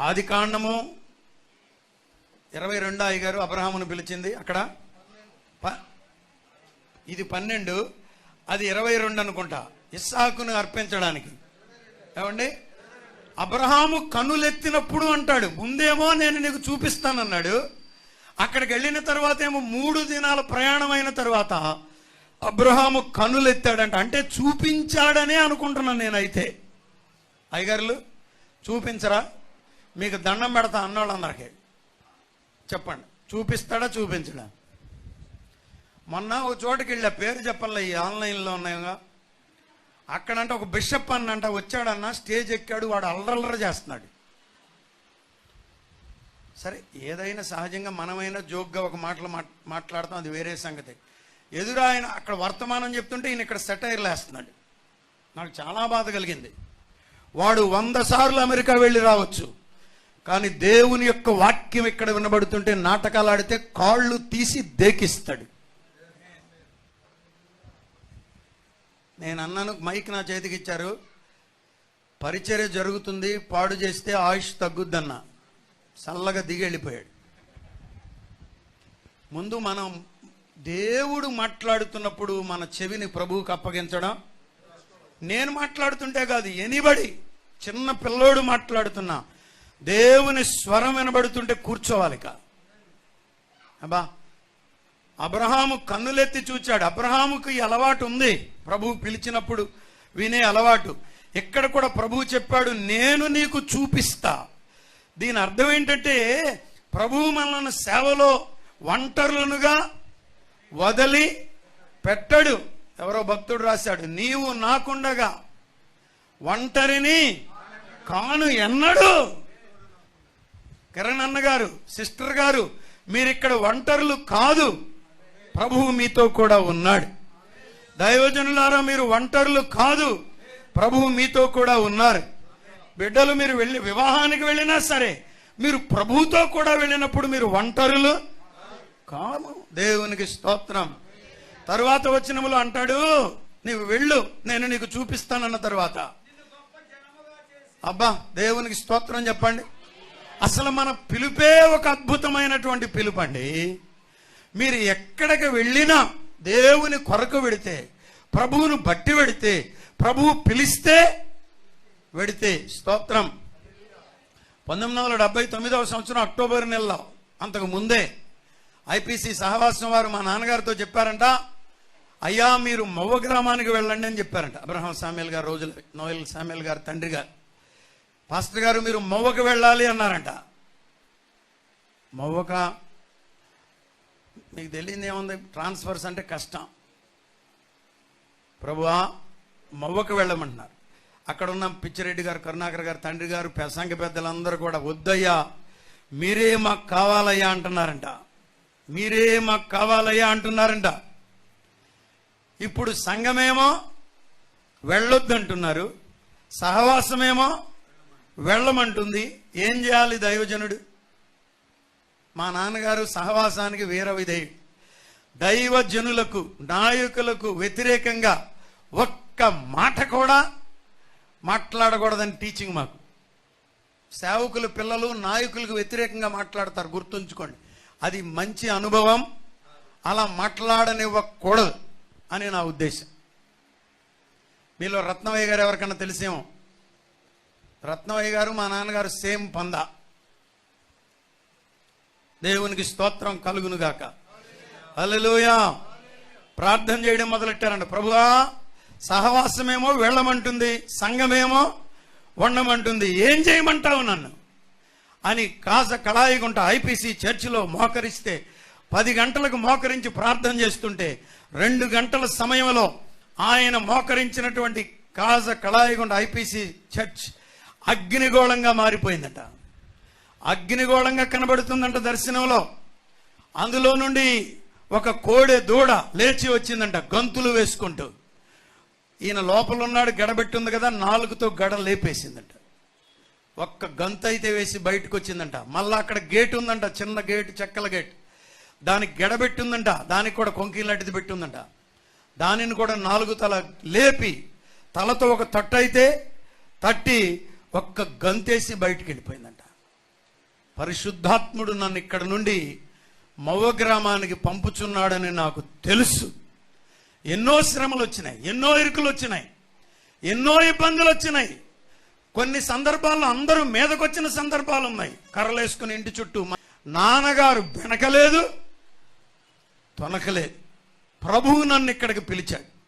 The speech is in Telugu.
ఆది కాండము ఇరవై రెండు అయ్యగారు అబ్రహామును పిలిచింది. అక్కడ? ప- ఇది పన్నెండు. అది ఇరవై రెండు అనుకుంటా. ఇస్సాకును అర్పించడానికి. ఏమండి? అబ్రహాము కనులెత్తినప్పుడు అంటాడు ముందేమో నేను నీకు చూపిస్తానన్నాడు. అక్కడికి వెళ్ళిన తర్వాత ఏమో మూడు దినాల అయిన తర్వాత అబ్రహాము కనులెత్తాడంట. అంటే చూపించాడనే అనుకుంటున్నాను నేనైతే. అయ్యగారులు చూపించరా? మీకు దండం పెడతా అన్నోళ్ళందరికీ. చెప్పండి. చూపిస్తాడా చూపించడా? మొన్న ఒక చోటుకి వెళ్ళా పేరు చెప్పాలి ఈ ఆన్లైన్లో ఉన్నాయిగా. అక్కడంటే ఒక బిషప్ అన్నంట వచ్చాడన్న స్టేజ్ ఎక్కాడు వాడు అల్లరల్లర చేస్తున్నాడు. సరే ఏదైనా సహజంగా మనమైనా జోక్గా ఒక మాటలు మాట్- మాట్లాడతాం అది వేరే సంగతి. ఎదురాయన అక్కడ వర్తమానం చెప్తుంటే ఈయన ఇక్కడ సెటైర్లు వేస్తున్నాడు. నాకు చాలా బాధ కలిగింది. వాడు వంద సార్లు అమెరికా వెళ్ళి రావచ్చు. కానీ దేవుని యొక్క వాక్యం ఇక్కడ వినబడుతుంటే నాటకాలు ఆడితే కాళ్ళు తీసి దేకిస్తాడు. నేను అన్నాను మైక్ నా చేతికి ఇచ్చారు. పరిచర్య జరుగుతుంది పాడు చేస్తే ఆయుష్ తగ్గుద్దన్న. చల్లగా దిగెళ్ళిపోయాడు ముందు మనం దేవుడు మాట్లాడుతున్నప్పుడు మన చెవిని ప్రభువుకి అప్పగించడం. నేను మాట్లాడుతుంటే కాదు ఎనిబడి చిన్న పిల్లోడు మాట్లాడుతున్నా. దేవుని స్వరం వినబడుతుంటే కూర్చోవాలి అబ్బా అబ్రహాము కన్నులెత్తి చూచాడు. అబ్రహాముకి ఈ అలవాటు ఉంది. ప్రభువు పిలిచినప్పుడు వినే అలవాటు. ఇక్కడ కూడా ప్రభువు చెప్పాడు నేను నీకు చూపిస్తా. దీని అర్థం ఏంటంటే ప్రభువు మనల్ని సేవలో ఒంటరులనుగా వదిలి పెట్టడు. ఎవరో భక్తుడు రాశాడు నీవు నాకుండగా ఒంటరిని కాను ఎన్నడు కిరణ్ అన్న గారు సిస్టర్ గారు మీరు ఇక్కడ ఒంటరులు కాదు. ప్రభువు మీతో కూడా ఉన్నాడు. దైవజనులారా మీరు ఒంటరులు కాదు. ప్రభువు మీతో కూడా ఉన్నారు. బిడ్డలు మీరు వెళ్ళి వివాహానికి వెళ్ళినా సరే మీరు ప్రభువుతో కూడా వెళ్ళినప్పుడు మీరు ఒంటరులు కాము. దేవునికి స్తోత్రం. తరువాత వచ్చినములు అంటాడు నీవు వెళ్ళు నేను నీకు చూపిస్తానన్న తర్వాత. అబ్బా దేవునికి స్తోత్రం చెప్పండి. అసలు మన పిలుపే ఒక అద్భుతమైనటువంటి పిలుపు అండి మీరు ఎక్కడికి వెళ్ళినా దేవుని కొరకు వెడితే ప్రభువును బట్టి వెడితే ప్రభువు పిలిస్తే వెడితే స్తోత్రం. పంతొమ్మిది వందల డెబ్బై తొమ్మిదవ సంవత్సరం అక్టోబర్ నెలలో అంతకు ముందే ఐపీసీ సహవాసం వారు మా నాన్నగారితో చెప్పారంట అయ్యా మీరు మవ్వ గ్రామానికి వెళ్ళండి అని చెప్పారంట. అబ్రహాం సామ్యుల్ గారు రోజులు నోయల్ సామ్యుల్ గారు తండ్రి గారు పాస్టర్ గారు మీరు మవ్వకు వెళ్ళాలి అన్నారంట. మవ్వక మీకు తెలియదు ఏముంది? ట్రాన్స్ఫర్స్ అంటే కష్టం. ప్రభువా మవ్వకు వెళ్ళమంటున్నారు. అక్కడ ఉన్న పిచ్చిరెడ్డి గారు కరుణాకర్ గారు తండ్రి గారు పెసంగ పెద్దలందరూ కూడా వద్దయ్యా మీరే మాకు కావాలయ్యా అంటున్నారంట. మీరే మాకు కావాలయ్యా అంటున్నారంట. ఇప్పుడు సంఘమేమో వెళ్ళొద్దు అంటున్నారు సహవాసమేమో వెళ్ళమంటుంది. ఏం చేయాలి దైవజనుడు? మా నాన్నగారు సహవాసానికి వీర విధేయుడు దైవజనులకు నాయకులకు వ్యతిరేకంగా ఒక్క మాట కూడా మాట్లాడకూడదని టీచింగ్ మాకు. సేవకులు పిల్లలు నాయకులకు వ్యతిరేకంగా మాట్లాడతారు. గుర్తుంచుకోండి. అది మంచి అనుభవం. అలా మాట్లాడనివ్వకూడదు అని నా ఉద్దేశం. మీలో రత్నవయ్య గారు ఎవరికన్నా తెలిసేమో? రత్నవయ్య గారు మా నాన్నగారు సేమ్ పంద. దేవునికి స్తోత్రం కలుగునుగాక హల్లెలూయా. ప్రార్థన చేయడం మొదలెట్టారంట. ప్రభువా సహవాసమేమో వెళ్ళమంటుంది సంఘమేమో వండమంటుంది. ఏం చేయమంటావు నన్ను? అని కాస కళాయిగుంట ఐపీసీ చర్చిలో మోకరిస్తే పది గంటలకు మోకరించి ప్రార్థన చేస్తుంటే రెండు గంటల సమయంలో ఆయన మోకరించినటువంటి కాజ కళాయిగుండ ఐపీసీ చర్చ్ అగ్నిగోళంగా మారిపోయిందట. అగ్నిగోళంగా కనబడుతుందంట దర్శనంలో. అందులో నుండి ఒక కోడె దూడ లేచి వచ్చిందంట గంతులు వేసుకుంటూ. ఈయన లోపల ఉన్నాడు గడబెట్టి ఉంది కదా నాలుగుతో గడ లేపేసిందంట. ఒక్క గంత అయితే వేసి బయటకు వచ్చిందంట మళ్ళీ అక్కడ గేట్ ఉందంట చిన్న గేట్ చెక్కల గేట్. దానికి గడబెట్టి ఉందంట దానికి కూడా కొంకి లాంటిది పెట్టి ఉందంట దానిని కూడా నాలుగు తల లేపి తలతో ఒక తట్టు అయితే తట్టి ఒక్క గంతేసి బయటికి వెళ్ళిపోయిందంట పరిశుద్ధాత్ముడు నన్ను ఇక్కడ నుండి మవ్వ గ్రామానికి పంపుచున్నాడని నాకు తెలుసు. ఎన్నో శ్రమలు వచ్చినాయి ఎన్నో ఇరుకులు వచ్చినాయి ఎన్నో ఇబ్బందులు వచ్చినాయి కొన్ని సందర్భాల్లో అందరూ మీదకొచ్చిన సందర్భాలు ఉన్నాయి కర్రలేసుకుని ఇంటి చుట్టూ నాన్నగారు వెనకలేదు తొనకలేదు. ప్రభువు నన్ను ఇక్కడికి పిలిచాడు.